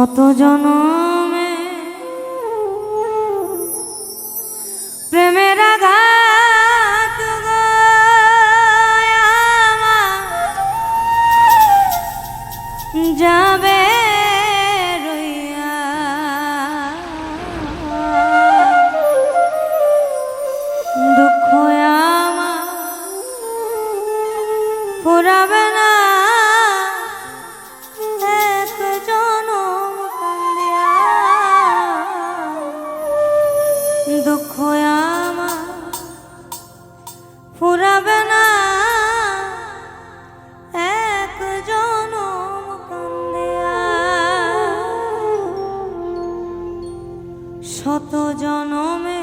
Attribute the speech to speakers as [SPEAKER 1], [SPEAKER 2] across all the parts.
[SPEAKER 1] শত জনমে প্রেমের আঘাত যাবে শত জনমে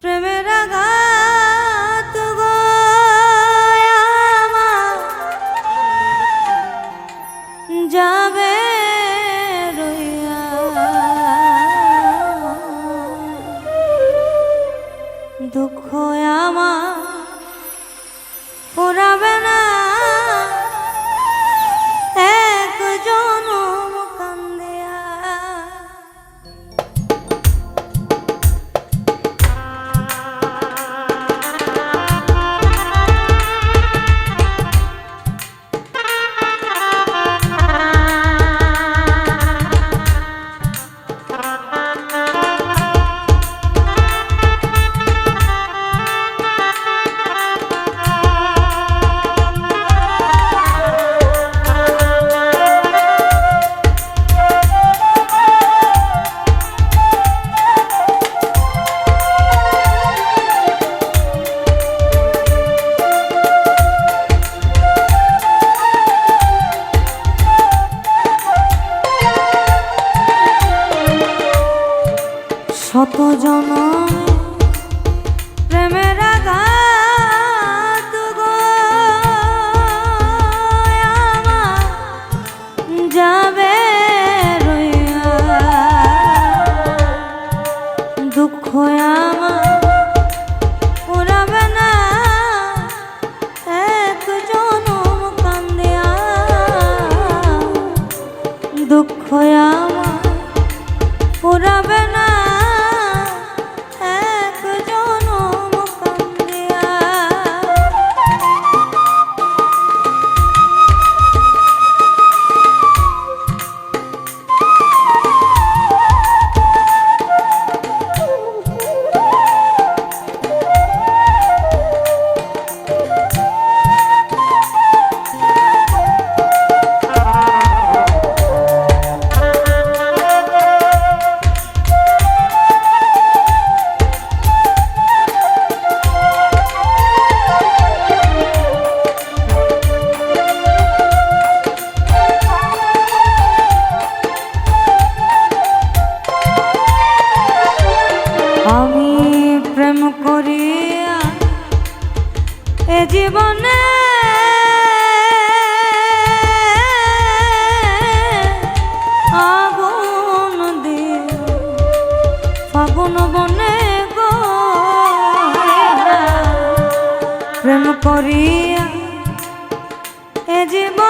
[SPEAKER 1] প্রেমের আঘাত যাবে দুঃখ আমার এ জীবনে আগুন দিও ফাগুন বনে গো প্রেম করিয়া এ জীবন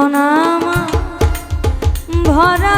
[SPEAKER 1] জীবন ভরা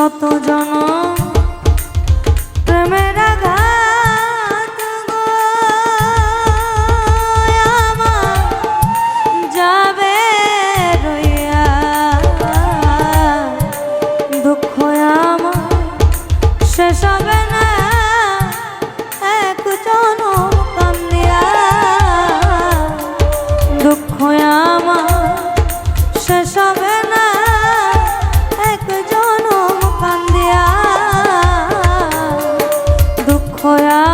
[SPEAKER 1] শত জনম দুঃখ